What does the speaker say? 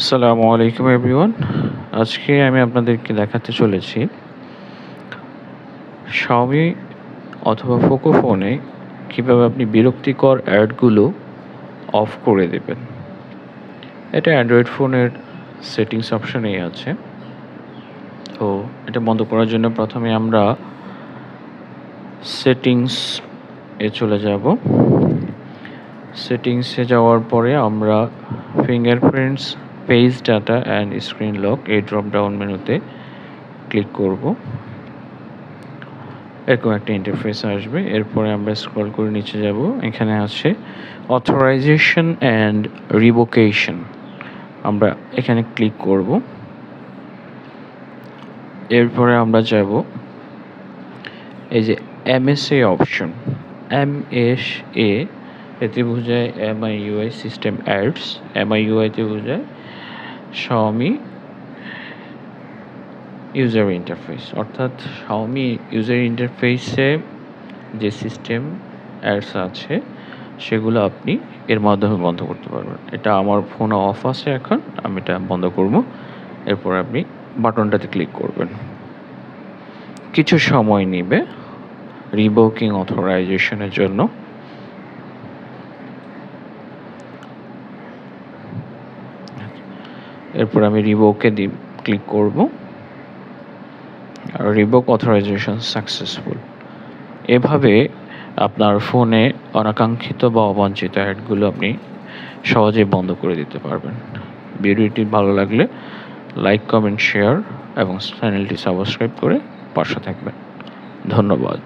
আসসালামু আলাইকুম এভরিওয়ান। আজকে আমি আপনাদেরকে দেখাতে চলেছি Xiaomi অথবা ফোকো ফোনে কীভাবে আপনি বিরক্তিকর অ্যাডগুলো অফ করে দেবেন। এটা অ্যান্ড্রয়েড ফোনের সেটিংস অপশনেই আছে। তো এটা বন্ধ করার জন্য প্রথমে আমরা সেটিংস এ চলে যাব। সেটিংসে যাওয়ার পরে আমরা fingerprints page data and screen lock এই ড্রপ ডাউন মেনুতে ক্লিক করব। এরকম একটা ইন্টারফেস আসবে। এরপরে আমরা স্ক্রল করে নিচে যাব। এখানে আছে অথরাইজেশন অ্যান্ড রিভোকেশন আমরা এখানে ক্লিক করব। এরপরে আমরা যাব এই যে MSA option M S A এতে বোঝায় M I UI system ads M I ইউআইতে বোঝায় Xiaomi ইউজার ইন্টারফেস অর্থাৎ Xiaomi ইউজার ইন্টারফেসে যে সিস্টেম অ্যাডস আছে, সেগুলো আপনি এর মাধ্যমে বন্ধ করতে পারবেন। এটা আমার ফোনে অফ আছে এখন, আমি এটা বন্ধ করব। এরপর আপনি বাটনটাতে ক্লিক করবেন। কিছু সময় নেবে রিবোকিং অথরাইজেশনের জন্য। এরপর আমি রিবোকে দি ক্লিক করব। আর রিবোক অথরাইজেশন সাকসেসফুল এভাবে আপনার ফোনে অনাকাঙ্ক্ষিত বা অবাঞ্ছিত অ্যাডগুলো আপনি সহজে বন্ধ করে দিতে পারবেন। ভিডিওটি ভালো লাগলে লাইক কমেন্ট শেয়ার এবং চ্যানেলটি সাবস্ক্রাইব করে পাশে থাকবেন। ধন্যবাদ।